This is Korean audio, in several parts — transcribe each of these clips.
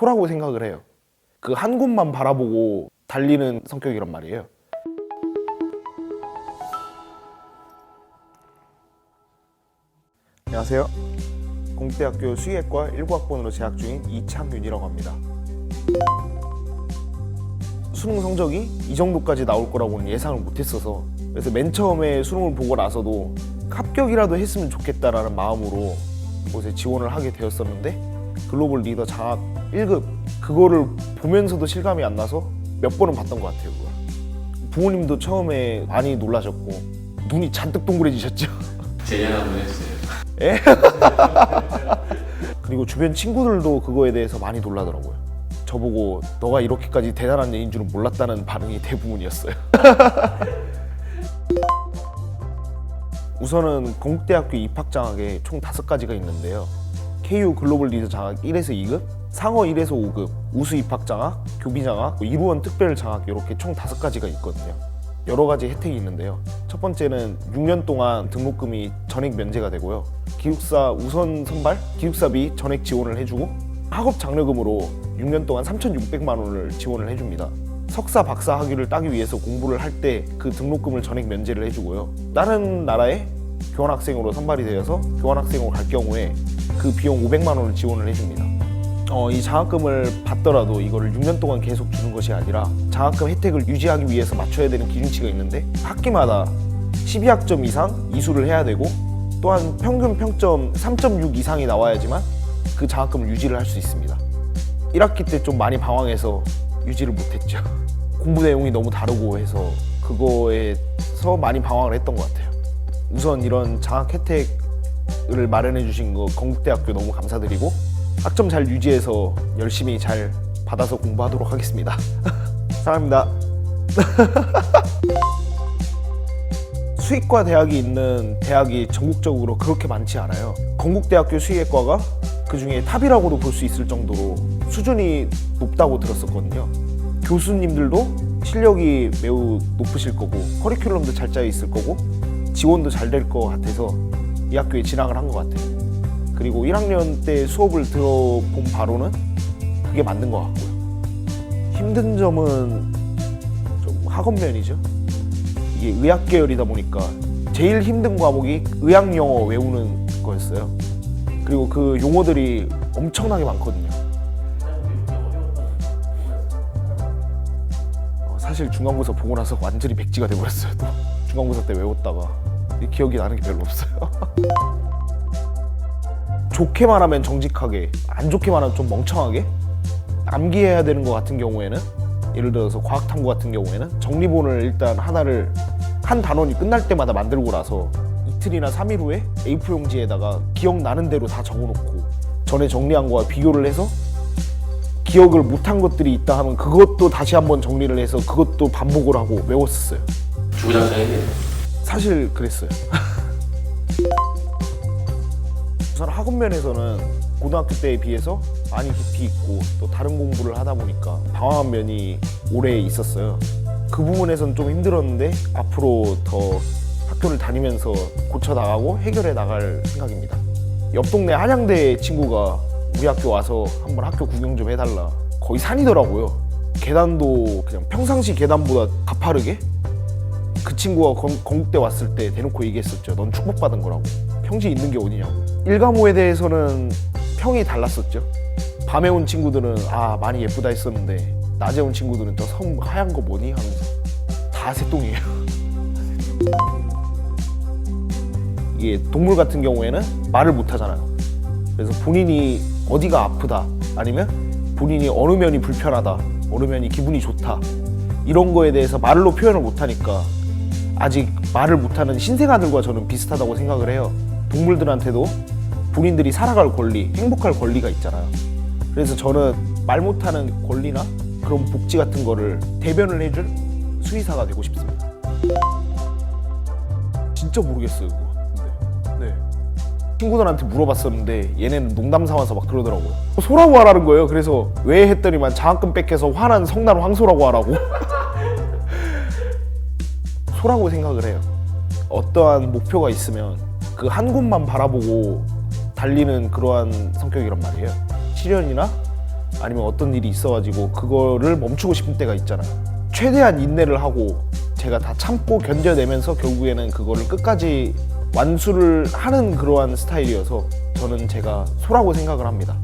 소라고 생각을 해요. 그 한 곳만 바라보고 달리는 성격이란 말이에요. 안녕하세요. 공대학교 수의학과 19학번으로 재학 중인 이창윤이라고 합니다. 수능 성적이 이 정도까지 나올 거라고는 예상을 못했어서 그래서 맨 처음에 수능을 보고 나서도 합격이라도 했으면 좋겠다라는 마음으로 곳에 지원을 하게 되었었는데 글로벌 리더 장학 1급 그거를 보면서도 실감이 안 나서 몇 번은 봤던 것 같아요. 그걸. 부모님도 처음에 많이 놀라셨고 눈이 잔뜩 동그래지셨죠. 제안 한번 해주세요. 그리고 주변 친구들도 그거에 대해서 많이 놀라더라고요. 저보고 너가 이렇게까지 대단한 애인 줄은 몰랐다는 반응이 대부분이었어요. 우선은 건국대학교 입학 장학에 총 다섯 가지가 있는데요. KU 글로벌 리더 장학 1에서 2급, 상어 1에서 5급, 우수 입학 장학, 교비 장학, 뭐 이루원 특별 장학 이렇게 총 다섯 가지가 있거든요. 여러 가지 혜택이 있는데요. 첫 번째는 6년 동안 등록금이 전액 면제가 되고요. 기숙사 우선 선발, 기숙사비 전액 지원을 해주고 학업 장려금으로 6년 동안 3,600만 원을 지원을 해줍니다. 석사, 박사 학위를 따기 위해서 공부를 할 때 그 등록금을 전액 면제를 해주고요. 다른 나라에 교환학생으로 선발이 되어서 교환학생으로 갈 경우에 그 비용 500만 원을 지원을 해줍니다. 어, 이 장학금을 받더라도 이거를 6년 동안 계속 주는 것이 아니라 장학금 혜택을 유지하기 위해서 맞춰야 되는 기준치가 있는데 학기마다 12학점 이상 이수를 해야 되고 또한 평균 평점 3.6 이상이 나와야지만 그 장학금을 유지를 할 수 있습니다. 1학기 때 좀 많이 방황해서 유지를 못했죠. 공부 내용이 너무 다르고 해서 그거에서 많이 방황을 했던 것 같아요. 우선 이런 장학 혜택 을 마련해 주신 거 건국대학교 너무 감사드리고 학점 잘 유지해서 열심히 잘 받아서 공부하도록 하겠습니다. 사랑합니다. 수의과 대학이 있는 대학이 전국적으로 그렇게 많지 않아요. 건국대학교 수의학과가 그 중에 탑이라고도 볼 수 있을 정도로 수준이 높다고 들었었거든요. 교수님들도 실력이 매우 높으실 거고 커리큘럼도 잘 짜여 있을 거고 지원도 잘 될 것 같아서 이 학교에 진학을 한 것 같아요. 그리고 1학년 때 수업을 들어본 바로는 그게 맞는 것 같고요. 힘든 점은 좀 학업면이죠. 이게 의학 계열이다 보니까 제일 힘든 과목이 의학 영어 외우는 거였어요. 그리고 그 용어들이 엄청나게 많거든요. 어, 사실 중간고사 보고 나서 완전히 백지가 돼버렸어요. 또 중간고사 때 외웠다가 기억이 나는 게 별로 없어요. 좋게 말하면 정직하게, 안 좋게 말하면 좀 멍청하게 암기해야 되는 것 같은 경우에는 예를 들어서 과학탐구 같은 경우에는 정리본을 일단 하나를 한 단원이 끝날 때마다 만들고 나서 이틀이나 3일 후에 A4 용지에다가 기억나는 대로 다 적어놓고 전에 정리한 거와 비교를 해서 기억을 못한 것들이 있다 하면 그것도 다시 한번 정리를 해서 그것도 반복을 하고 외웠었어요. 주구장창이네요. 사실 그랬어요. 우선 학업 면에서는 고등학교 때에 비해서 많이 깊이 있고 또 다른 공부를 하다 보니까 방황한 면이 오래 있었어요. 그 부분에서는 좀 힘들었는데 앞으로 더 학교를 다니면서 고쳐 나가고 해결해 나갈 생각입니다. 옆 동네 한양대 친구가 우리 학교 와서 한번 학교 구경 좀 해달라. 거의 산이더라고요. 계단도 그냥 평상시 계단보다 가파르게 그 친구가 건, 건국대 왔을 때 대놓고 얘기했었죠. 넌 축복받은 거라고. 평지 있는 게 어디냐고. 일가모에 대해서는 평이 달랐었죠. 밤에 온 친구들은 아 많이 예쁘다 했었는데 낮에 온 친구들은 저 섬 하얀 거 뭐니 하면서 다 새똥이에요. 이게 동물 같은 경우에는 말을 못 하잖아요. 그래서 본인이 어디가 아프다 아니면 본인이 어느 면이 불편하다 어느 면이 기분이 좋다 이런 거에 대해서 말로 표현을 못 하니까 아직 말을 못하는 신생아들과 저는 비슷하다고 생각을 해요. 동물들한테도 본인들이 살아갈 권리, 행복할 권리가 있잖아요. 그래서 저는 말 못하는 권리나 그런 복지 같은 거를 대변을 해줄 수의사가 되고 싶습니다. 진짜 모르겠어요, 그거. 근데. 네. 친구들한테 물어봤었는데 얘네는 농담 삼아서 막 그러더라고요. 소라고 하라는 거예요. 그래서 왜 했더니만 장학금 뺏겨서 화난 성난 황소라고 하라고. 소라고 생각을 해요. 어떠한 목표가 있으면 그 한 곳만 바라보고 달리는 그러한 성격이란 말이에요. 시련이나 아니면 어떤 일이 있어가지고 그거를 멈추고 싶은 때가 있잖아요. 최대한 인내를 하고 제가 다 참고 견뎌내면서 결국에는 그거를 끝까지 완수를 하는 그러한 스타일이어서 저는 제가 소라고 생각을 합니다.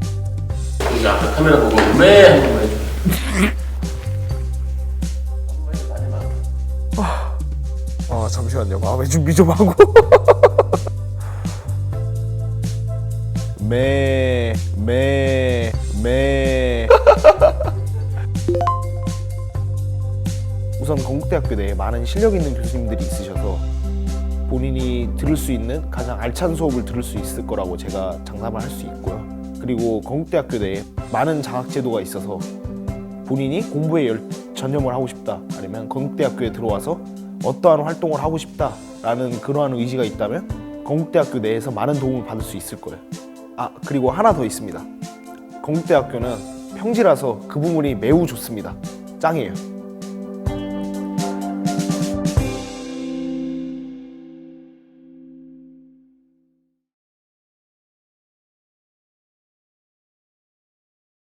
우리 앞에 카메라 보고 매 잠시만요 마음의 준비 좀 하고 매, 매, 매. 우선 건국대학교 내에 많은 실력 있는 교수님들이 있으셔서 본인이 들을 수 있는 가장 알찬 수업을 들을 수 있을 거라고 제가 장담을 할 수 있고요. 그리고 건국대학교 내에 많은 장학 제도가 있어서 본인이 공부에 열, 전념을 하고 싶다 아니면 건국대학교에 들어와서 어떠한 활동을 하고 싶다라는 그러한 의지가 있다면 건국대학교 내에서 많은 도움을 받을 수 있을 거예요. 아 그리고 하나 더 있습니다. 건국대학교는 평지라서 그 부분이 매우 좋습니다. 짱이에요.